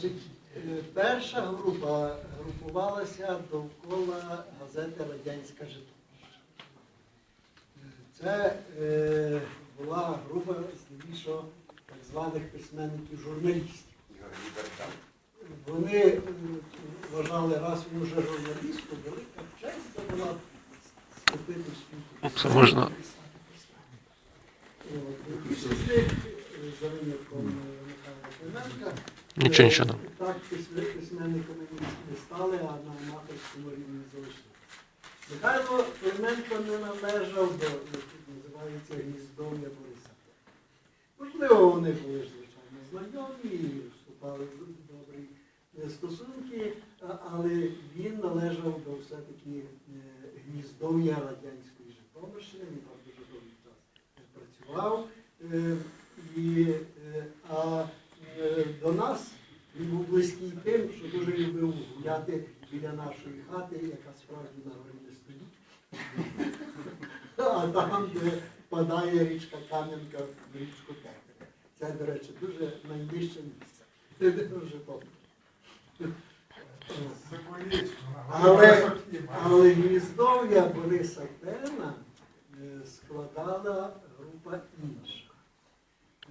Значить, е, перша група групувалася довкола газети Радянська Житомирщина. Це е, була група здебільшого так званих письменників-журналістів. Вони е, вважали, раз він уже журналіст, то велика честь була вступити в спілку. Нічого, нічого. Так, письменниками не стали, а на аматорському рівні залишилися. Михайло Клименко не належав до, як називається, гніздов'я Бориса. Можливо, вони були звичайно, знайомі, і вступали в добрі е, стосунки, але він належав до все-таки е, гніздов'я радянської Житомирщини, він там дуже довгий час працював. Е, І, а до нас він був близький тим, що дуже любив гуляти біля нашої хати, яка справді на горі стоїть. А там, де впадає річка Кам'янка в річку Тетеря. Це, до речі, дуже найнижче місце. Це дуже добре. Але, але гніздов'я Бориса Тена е, складала група інша.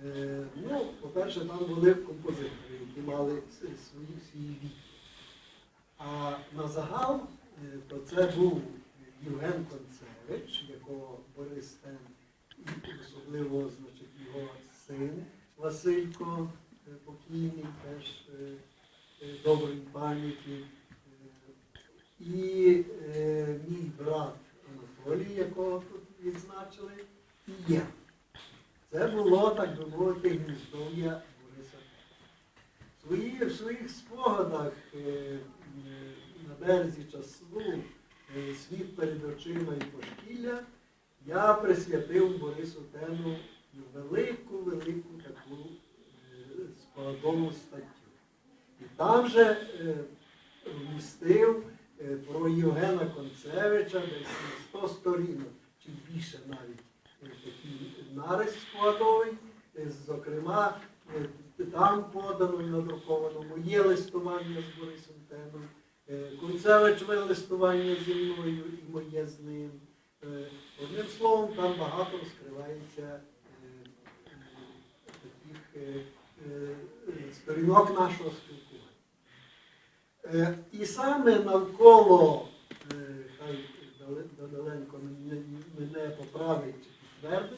Е, Ну, по-перше, там були композитори, які мали свої свій вік. А на загал, е, то це був Євген Концевич, якого Борис Тен, особливо значить, його син Василько, е, покійний, теж доброї пам'яті. І мій брат Анатолій, якого тут відзначили, і я. Так би мовити, гніздов'я Бориса. Свої, в своїх спогадах е, е, на березі часу е, світ перед очима і пошкілля я присвятив Борису Тену велику-велику таку е, спогадову статтю. І там же е, вмістив е, про Євгена Концевича десь на 100 сторінок, чи більше навіть такий нарис складовий. Е, Зокрема, е, там подано і надруковано моє листування з Борисом Теном, е, листування зі мною і моє з ним. Одним словом, там багато розкривається таких сторінок нашого спілкування. І саме навколо, хай Даниленко мене поправить е,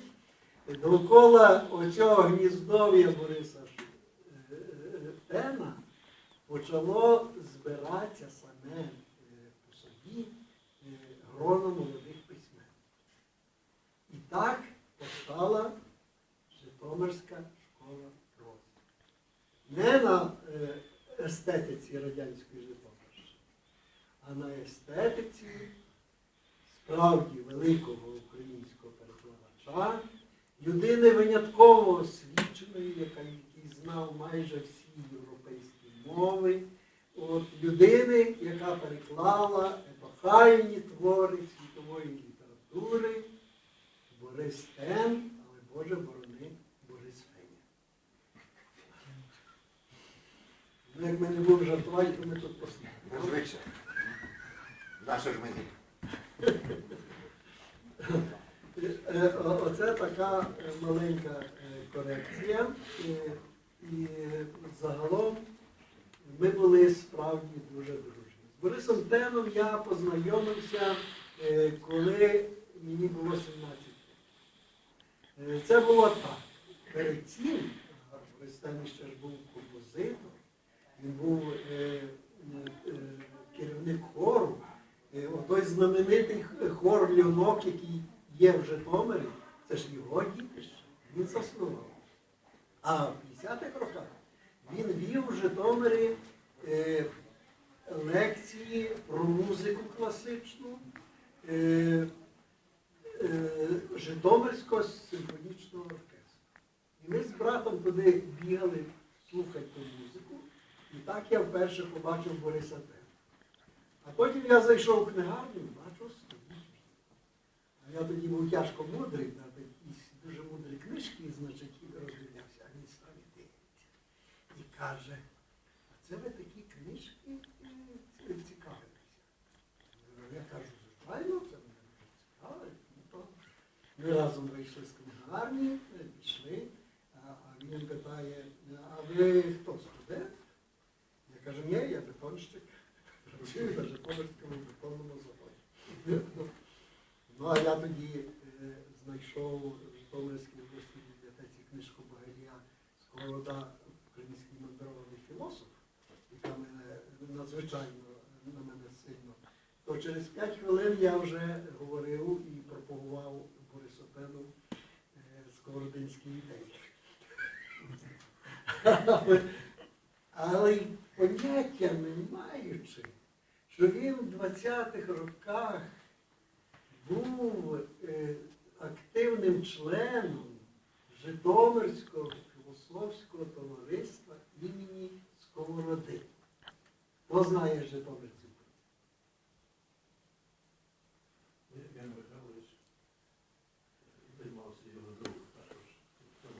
довкола оцього гніздов'я Бориса е, е, Тена почало збиратися саме е, по собі гроно молодих письменників. І так постала Житомирська школа розвитку. Не на естетиці радянської Житомирщини, а на естетиці справді великого перекладача, людини винятково освіченої, яка який знав майже всі європейські мови, от, людини, яка переклала епохальні твори світової літератури, Борис Тен, але Боже борони Борис Феня. Ну, як ми не будемо жартувати, то ми тут послухаємо. Зазвичай. Наша ж мені. Е, Оце така е, маленька е, корекція. І загалом ми були справді дуже дружні. З Борисом Теном я познайомився, коли мені було 17 років. Це було так. Перед цим Борис Тен ще ж був композитор, він був керівник хору. Отой знаменитий хор Льонок, який є в Житомирі, це ж його дітище, він заснував. А в 50-х роках він вів в Житомирі е, лекції про музику класичну е, е, Житомирського симфонічного оркестру. І ми з братом туди бігали слухати ту музику. І так я вперше побачив Бориса Тена. А потім я зайшов в книгарню, бачу, стоїть він. А я тоді був тяжко мудрий, на якісь дуже мудрі книжки, значить, і роздивлявся, а він став і дивиться. І каже, а це ви такі книжки е, цікавитеся. Я кажу, звичайно, це мене дуже цікавить. Ну, ми разом вийшли з книгарні, е, пішли, а він питає, а ви хто студент? Я кажу, ні, я бетонщик. Працюю на Житомирському бетонному заводі. Ну, а я тоді е, знайшов в Житомирській обласній бібліотеці книжку Багалія Сковорода Український мандрований філософ, яка мене надзвичайно на мене сильно. То через 5 хвилин я вже говорив і пропагував Борисопеду е, сковородинські ідеї. Але, поняття не маючи, що він в 20-х роках був е, активним членом Житомирського філософського товариства імені Сковороди. Знає житомирців? Ян Михайлович займався його друг також.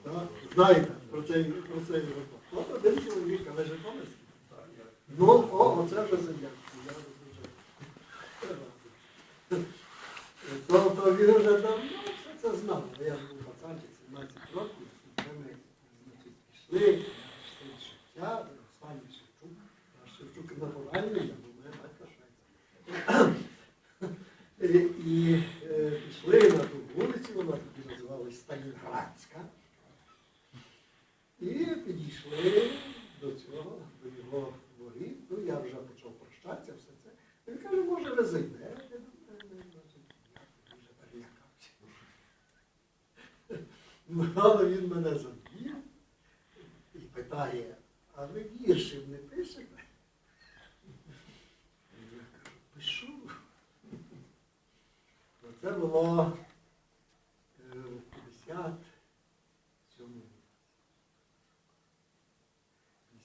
Так? Знаєте про цей, про цей випадок. От один чоловік, але Житомирський. Ну, о, оце вже завдячку. Я дуже радий. Тобто він вже давно все це знав. Бо Я ж був пацанчик 17 років, і це ми значить, пішли, пішли в життя, останній Шевчук, а І, е, пішли на ту вулицю, вона тоді називалась Сталінградська. І підійшли до цього, до його воріт. Ну, я вже почав прощатися, все це. Він каже, може, ви значить, я дуже перелякався. Ну, але він мене завів і питає, а ви віршів не пишете? Я кажу, пишу. Ну, Це було в 57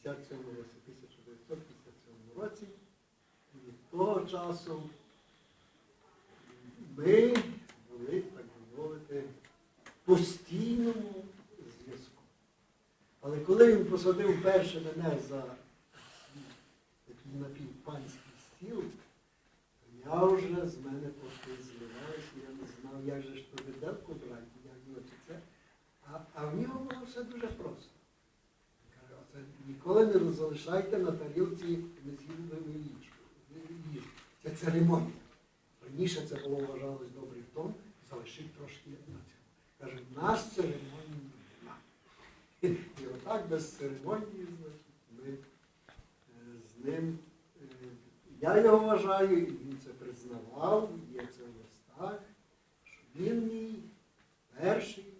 57 році, 1957 році. І від того часу ми були, так би мовити, постійному зв'язку. Але коли він посадив перше мене за такий напівпанський стіл, я вже з мене не знав, як же ж то виделку брати, як це. А, а в нього було все дуже просто. Каже, оце ніколи не залишайте на тарілці нез'їдливу їжу. Це церемонія. Раніше це було вважалось добрий тон, залишити трошки на цьому. Каже, в нас церемонії нема. І отак без церемонії, ми е, з ним. е, Я його вважаю, і він це признавав, є це він перший